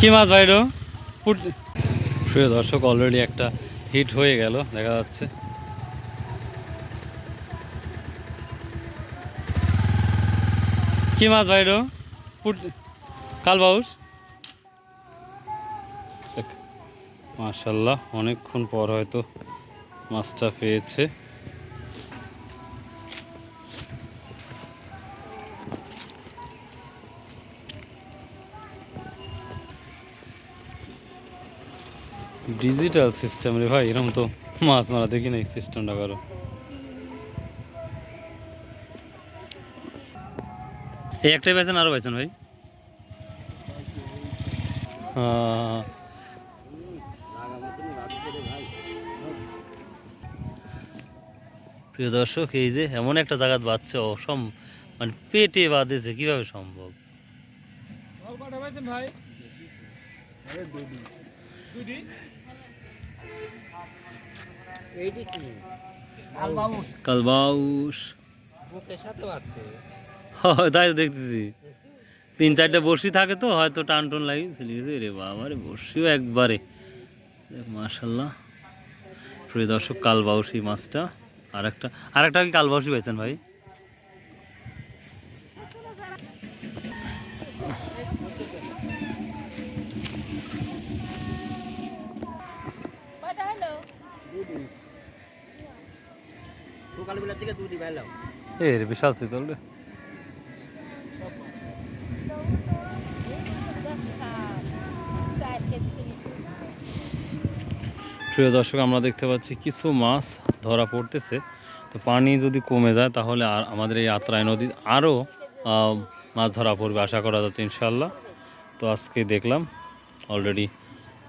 কি মাছ ভাই প্রিয় দর্শক অলরেডি একটা হিট হয়ে গেল, দেখা যাচ্ছে। কি মাছ ভাই পুট কালবাউস মাশাল্লাহ, অনেকক্ষণ পর হয়তো মাছটা পেয়েছে। ডিজিটাল সিস্টেম রে ভাই এরকম তো মাছ মারা দেখি না এই সিস্টেমটা করো। এই একটাই পাইছেন আরও পাইছেন ভাই। প্রিয় দর্শক এই যে এমন একটা জায়গা বাচ্চা অসম মানে পেটে বাঁধেছে কীভাবে সম্ভব? এইটি কি কালবাউস হয় তাই তো দেখতেছি। তিন চারটে বড়শি থাকে তো হয়তো টান টুন লাগে চলে গেছে রে বাবা রে বড়শিও একবারে। মাশাল্লাহ প্রিয় দর্শক কালবাউসি মাছটা আর একটা আর একটা কি কালবাউসি পাইছেন ভাই? কয়টা হলো সকালবেলার থেকে দুটি বেলাম এ বিশাল শীতল রে। প্রিয় দর্শক, আমরা দেখতে পাচ্ছি কিছু মাছ ধরা পড়তেছে। তো পানি যদি কমে যায়, তাহলে আর আমাদের এই আত্রাই নদী আরও মাছ ধরা পড়বে আশা করা যাচ্ছে ইনশাল্লাহ তো আজকে দেখলাম অলরেডি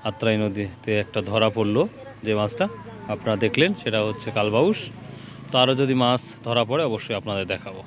আত্রাই নদীতে একটা ধরা পড়ল যে মাছটা। আপনারা দেখলেন, সেটা হচ্ছে কালবাউস তো আরও যদি মাছ ধরা পড়ে অবশ্যই আপনাদের দেখাবো।